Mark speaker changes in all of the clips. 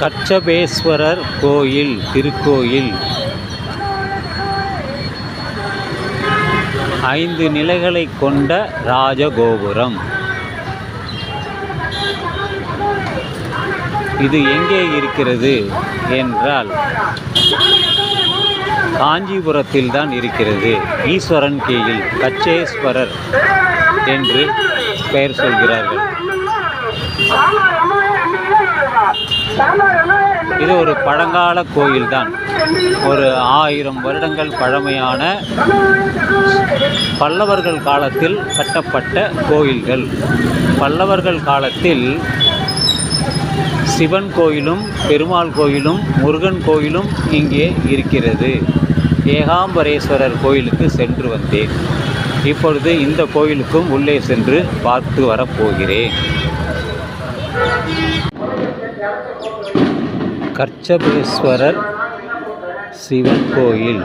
Speaker 1: கச்சபேஸ்வரர் கோயில் திருக்கோயில். ஐந்து நிலைகளை கொண்ட ராஜகோபுரம். இது எங்கே இருக்கிறது என்றால் காஞ்சிபுரத்தில் தான் இருக்கிறது. ஈஸ்வரன் கோயில் கச்சேஸ்வரர் என்று பெயர் சொல்கிறார்கள். இது ஒரு பழங்கால கோயில்தான். ஒரு ஆயிரம் வருடங்கள் பழமையான பல்லவர்கள் காலத்தில் கட்டப்பட்ட கோயில்கள். பல்லவர்கள் காலத்தில் சிவன் கோயிலும் பெருமாள் கோயிலும் முருகன் கோயிலும் இங்கே இருக்கிறது. ஏகாம்பரேஸ்வரர் கோயிலுக்கு சென்று வந்தேன். இப்பொழுது இந்த கோயிலுக்கும் உள்ளே சென்று பார்த்து வரப்போகிறேன். கர்ச்சபேஸ்வரர் சிவன் கோயில்.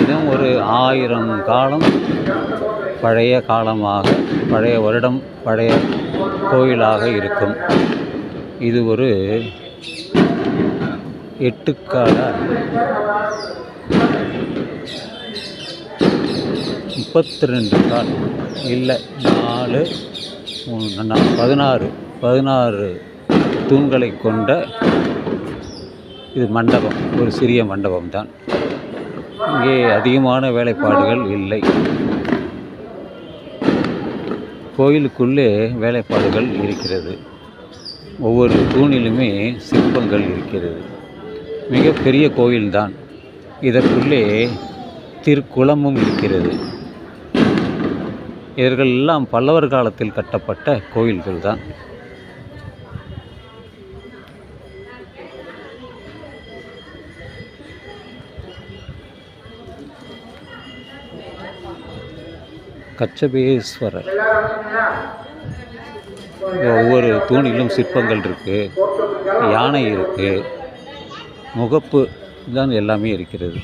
Speaker 1: இதுவும் ஒரு ஆயிரம் காலம் பழைய காலமாக பழைய வருடம் பழைய கோயிலாக இருக்கும். இது ஒரு எட்டுக்கால முப்பத்தி ரெண்டு கால் இல்லை நாலு மூணு, பதினாறு பதினாறு தூண்களை கொண்ட இது மண்டபம். ஒரு சிறிய மண்டபம் தான் இங்கே அதிகமான வேலைப்பாடுகள் இல்லை. கோயிலுக்குள்ளே வேலைப்பாடுகள் இருக்கிறது. ஒவ்வொரு தூணிலுமே சிற்பங்கள் இருக்கிறது. மிகப்பெரிய கோயில்தான். இதற்குள்ளே திருக்குளமும் இருக்கிறது. இவர்கள் எல்லாம் பல்லவர் காலத்தில் கட்டப்பட்ட கோயில்கள் தான் கச்சபேஸ்வரர். ஒவ்வொரு தூணிலும் சிற்பங்கள் இருக்குது யானை இருக்குது முகப்பு தான் எல்லாமே இருக்கிறது.